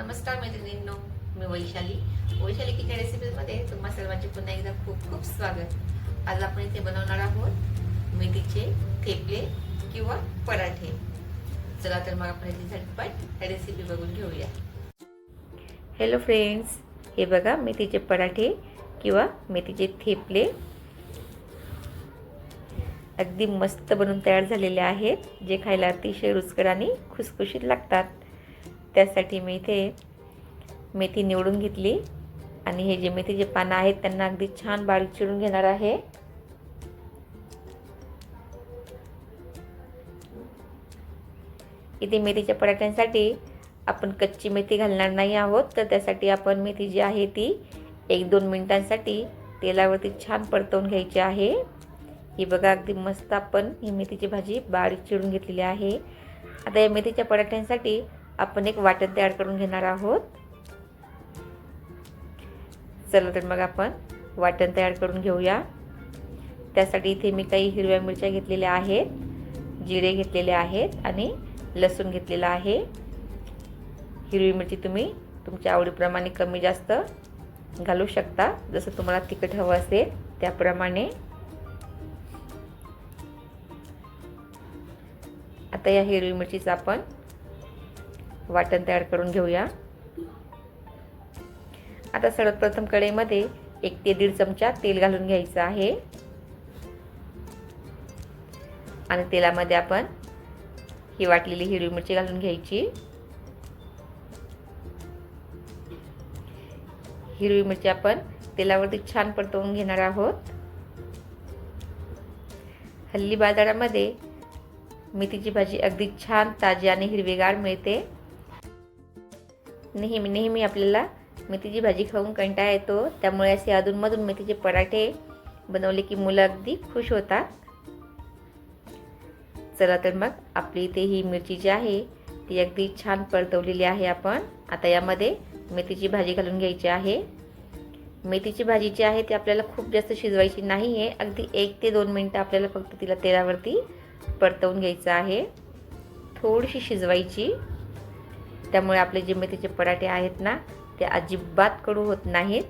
नमस्कार मैत्रिणींनो मी वैशाली. वैशाली किचन रेसिपीजमध्ये तुम्हा सर्वांचे पुन्हा एकदा खूप खूप स्वागत. आज आपण इथे बनवणार आहोत मेथीचे थेपले किंवा पराठे. चला तर मग आपण इथे झटपट रेसिपी बघून घेऊया. हॅलो फ्रेंड्स हे बघा मेथीचे पराठे किंवा मेथीचे थेपले अगदी मस्त बनून तयार झालेले आहेत जे खायला अतिशय रुचकर आणि खुसखुशीत लागतात. त्यासाठी मी इथे मेथी निवडून घेतली. आणि हे जे मेथीचे पानं आहेत त्यांना अगदी छान बारीक चिरून घेणार आहे. इथे मेथीच्या पराठ्यांसाठी आपण कच्ची मेथी घालणार नाही आहोत. तर त्यासाठी आपण मेथी जी आहे ती एक दोन मिनिटांसाठी तेलावरती छान परतवून घ्यायची आहे. ही बघा अगदी मस्त आपण ही मेथीची भाजी बारीक चिरून घेतलेली आहे. आता या मेथीच्या पराठ्यांसाठी आपण एक वाटण तयार करून घेणार आहोत. चला तर मग आपण वाटण तयार करून घेऊया. त्यासाठी इथे मी काही हिरव्या मिरच्या घेतलेल्या आहेत जिरे घेतलेले आहेत आणि लसूण घेतलेला आहे. हिरवी मिरची तुम्ही तुमच्या आवडीप्रमाणे कमी जास्त घालू शकता. जसं तुम्हाला तिखट हवं असेल त्याप्रमाणे. आता या हिरवी मिरचीचं आपण वाटण तयार करून घेऊया. आता सर्वप्रथम कढईमध्ये एक ते दीड चमचा तेल घालून घ्यायचं आहे. आणि तेलामध्ये आपण ही वाटलेली हिरवी मिरची घालून घ्यायची. हिरवी मिरची आपण तेलावरती छान परतवून घेणार आहोत. हल्ली बाजारामध्ये मेथीची भाजी अगदी छान ताजी आणि हिरवीगार मिळते. नेहमी नेहमी आपल्याला मेथीची भाजी खाऊन कंटाळा येतो. त्यामुळे असे अधूनमधून मेथीचे पराठे बनवले की मुलं अगदी खुश होतात. चला तर मग आपली इथे ही मिरची जी आहे ती अगदी छान परतवलेली आहे आपण. आता यामध्ये मेथीची भाजी घालून घ्यायची आहे. मेथीची भाजी जी आहे ती आपल्याला खूप जास्त शिजवायची नाही आहे अगदी एक ते दोन मिनटं आपल्याला फक्त तिला तेलावरती परतवून घ्यायचं आहे. थोडीशी शिजवायची. त्यामुळे आपले जे मेथीचे पराठे आहेत ना ते अजिबात कडू होत नाहीत.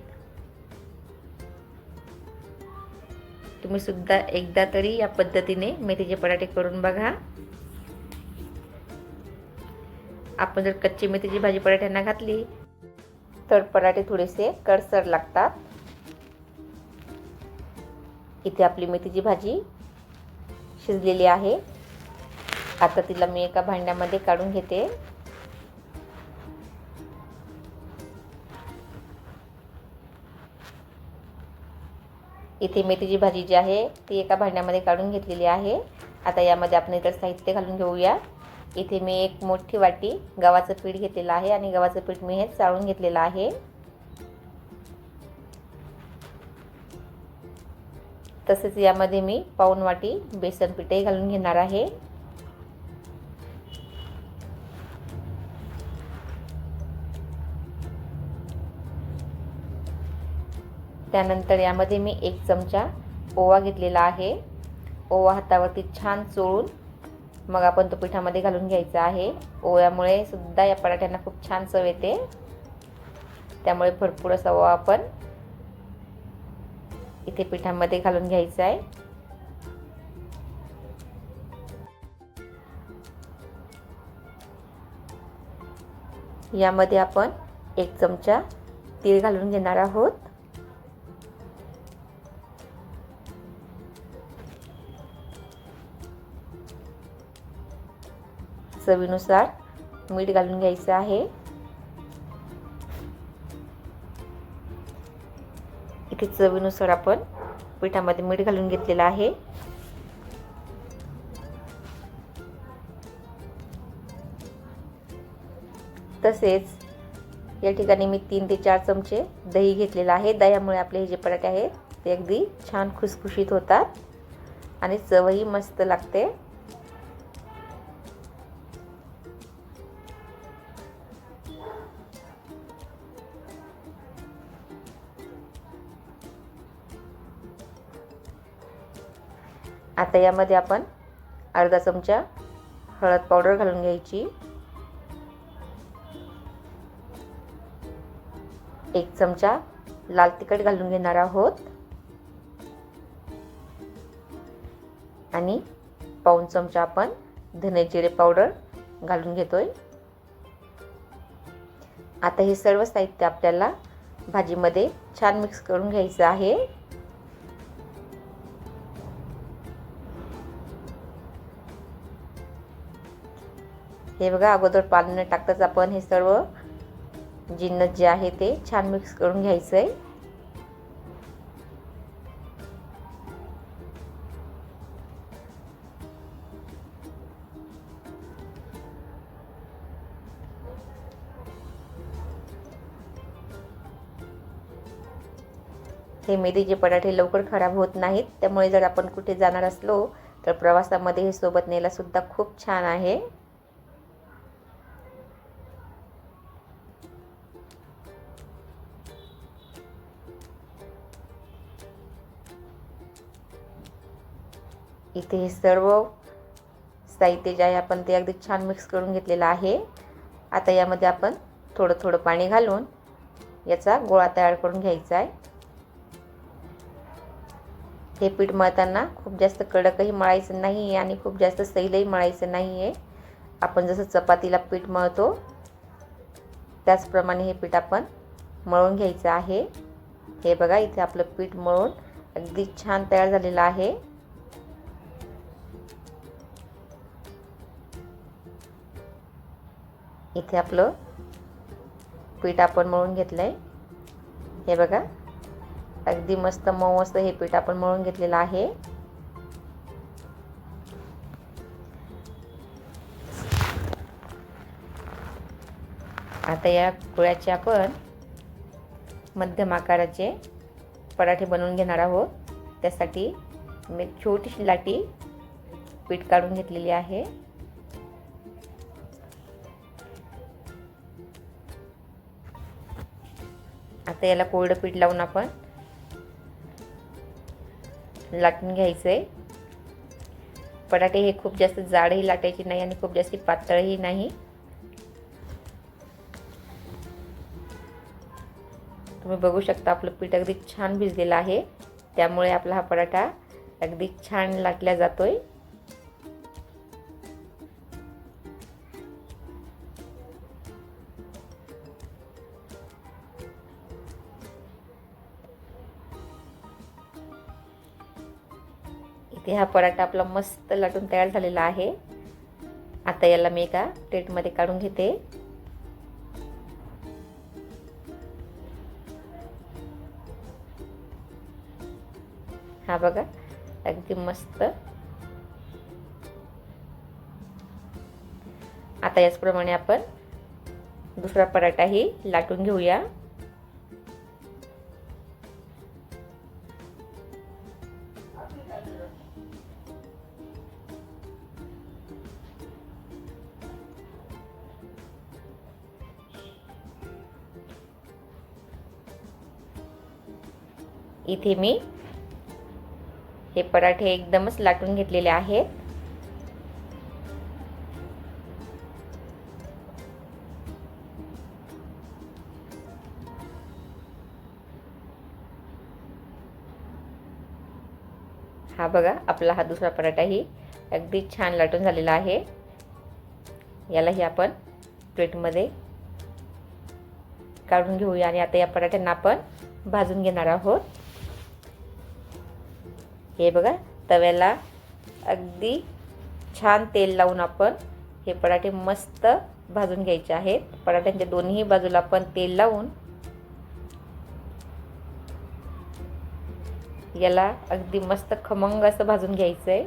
तुम्ही सुद्धा एकदा तरी या पद्धतीने मेथीचे पराठे करून बघा. आपण जर कच्ची मेथीची भाजी पराठ्यांना घातली तर पराठे थोडेसे कडसर लागतात. इथे आपली मेथीची भाजी शिजलेली आहे. आता तिला मी एका भांड्यामध्ये काढून घेते. इथे मेथीची भाजी जी आहे ती एका भांड्यामध्ये काढून घेतलेली आहे. आता यामध्ये आपण इतर साहित्य घालून घेऊया. इथे मी एक मोठी वाटी गव्हाचं पीठ घेतलेलं आहे आणि गव्हाचं पीठ मी हे चाळून घेतलेलं आहे. तसेच यामध्ये मी पाऊन वाटी बेसन पीठही घालून घेणार आहे. त्यानंतर यामध्ये मी एक चमचा ओवा घेतलेला आहे. ओवा हातावरती छान चोळून मग आपण तो पिठामध्ये घालून घ्यायचा आहे. ओव्यामुळे सुद्धा या पराठ्यांना खूप छान चव येते. त्यामुळे भरपूर असा ओवा आपण इथे पिठामध्ये घालून घ्यायचा आहे. यामध्ये आपण एक चमचा तीळ घालून घेणार आहोत. चवीनुसार मीठ घालून घ्यायचं आहे. इथे चवीनुसार आपण पिठामध्ये मीठ घालून घेतलेलं आहे. तसेच या ठिकाणी मी तीन ते चार चमचे दही घेतलेलं आहे. दह्यामुळे आपले हे जे पराठे आहेत ते अगदी छान खुसखुशीत होतात आणि चवही मस्त लागते. आता यामध्ये आपण अर्धा चमचा हळद पावडर घालून घ्यायची. एक चमचा लाल तिखट घालून घेणार आहोत. आणि पाऊन चमचा आपण धने जिरे पावडर घालून घेतोय. आता हे सर्व साहित्य आपल्याला भाजीमध्ये छान मिक्स करून घ्यायचं आहे. हे बघा अगोदर पाणी टाकताच आपण हे सर्व. जिन्नस जे आहे ते छान मिक्स करून घ्यायचं आहे हे मेथीचे पराठे लवकर खराब होत नाहीत त्यामुळे जर आपण कुठे जाणार असलो तर प्रवासामध्ये हे सोबत न्यायला सुद्धा खूप छान आहे. इथे हे सर्व साहित्य जे आहे आपण ते अगदी छान मिक्स करून घेतलेलं आहे. आता यामध्ये आपण थोडं थोडं पाणी घालून याचा गोळा तयार करून घ्यायचा आहे. हे पीठ मळताना खूप जास्त कडकही मळायचं नाही आहे आणि खूप जास्त सैलही मळायचं नाही आहे आपण जसं चपातीला पीठ मळतो त्याचप्रमाणे हे पीठ आपण मळून घ्यायचं आहे. हे बघा इथे आपलं पीठ मळून अगदी छान तयार झालेलं आहे. इथे आपलं पीठ आपण मळून घेतलं आहे हे बघा अगदी मस्त मऊ मस्त हे पीठ आपण मळून घेतलेलं आहे. आता या पोळ्याचे आपण मध्यम आकाराचे पराठे बनवून घेणार आहोत. त्यासाठी मी छोटीशी लाटी पीठ काढून घेतलेली आहे. आता याला कोरडं पीठ लावून आपण लाटून घ्यायचं आहे पराठे हे खूप जास्त जाडही लाटायचे नाही आणि खूप जास्त पातळही नाही. तुम्ही बघू शकता आपलं पीठ अगदी छान भिजलेलं आहे. त्यामुळे आपला हा पराठा अगदी छान लाटला जातोय. इथे हा पराठा आपला मस्त लाटून तयार झालेला आहे. आता याला मी एका प्लेटमध्ये काढून घेते. हा बघा अगदी मस्त. आता याचप्रमाणे आपण दुसरा पराठाही लाटून घेऊया. इथे मी हे पराठे एकदमच लाटून घेतलेले आहेत. हा बघा आपला हा दुसरा पराठाही अगदी छान लाटून झालेला आहे. यालाही आपण प्लेटमध्ये काढून घेऊया आणि आता या पराठ्यांना आपण भाजून घेणार आहोत. हे बघा तव्याला अगदी छान तेल लावून आपण हे पराठे मस्त भाजून घ्यायचे आहेत. पराठ्यांच्या दोन्ही बाजूला आपण तेल लावून याला अगदी मस्त खमंग असं भाजून घ्यायचं आहे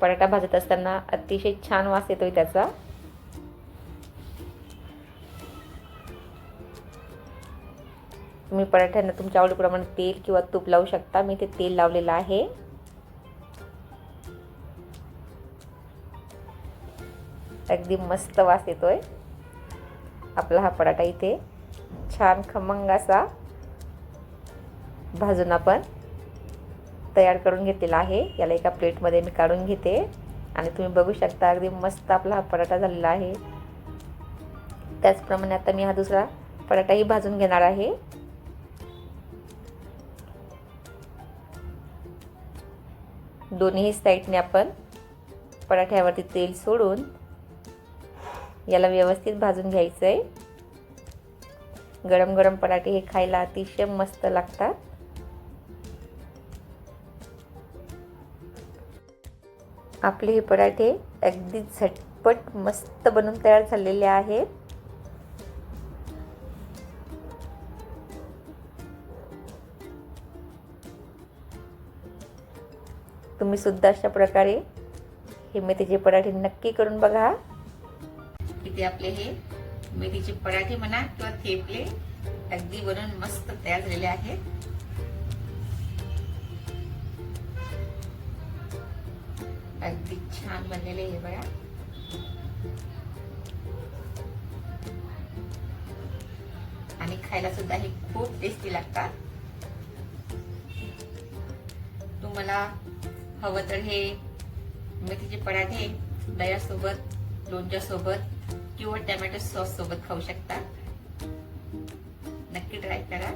पराठा भाजत असताना अतिशय छान वास येतोय त्याचा. तुम्ही पराठ्यांना तुमच्या आवडीप्रमाणे तेल किंवा तूप लावू शकता. मी ते तेल लावलेलं आहे. अगदी मस्त वास येतोय. आपला हा पराठा इथे छान खमंग असा भाजून आपण तयार करून घेतलेला आहे. याला एका प्लेटमध्ये मी काढून घेते. आणि तुम्ही बघू शकता अगदी मस्त आपला हा पराठा झालेला आहे. त्याचप्रमाणे आता मी हा दुसरा पराठाही भाजून घेणार आहे. दोन्ही साईडने आपण पराठ्यावरती तेल सोडून याला व्यवस्थित भाजून घ्यायचं आहे गरम गरम पराठे हे खायला अतिशय मस्त लागतात. आपले हे पराठे अगदी झटपट मस्त बनून तयार झालेले आहेत. तुम्ही सुद्धा अशा प्रकारे हे मेथीचे पराठे नक्की करून बघा. इथे आपले हे मेथीचे पराठे म्हणा किंवा थेपले अगदी बनवून मस्त तयार झालेले आहेत. अगदी छान बनलेले हे बघा. आणि खायला सुद्धा हे खूप टेस्टी लागतात. तुम्हाला हवं तर हे मेथीचे पराठे दह्यासोबत लोणच्यासोबत किंवा टमॅटो सॉस सोबत खाऊ शकता. नक्की ट्राय करा.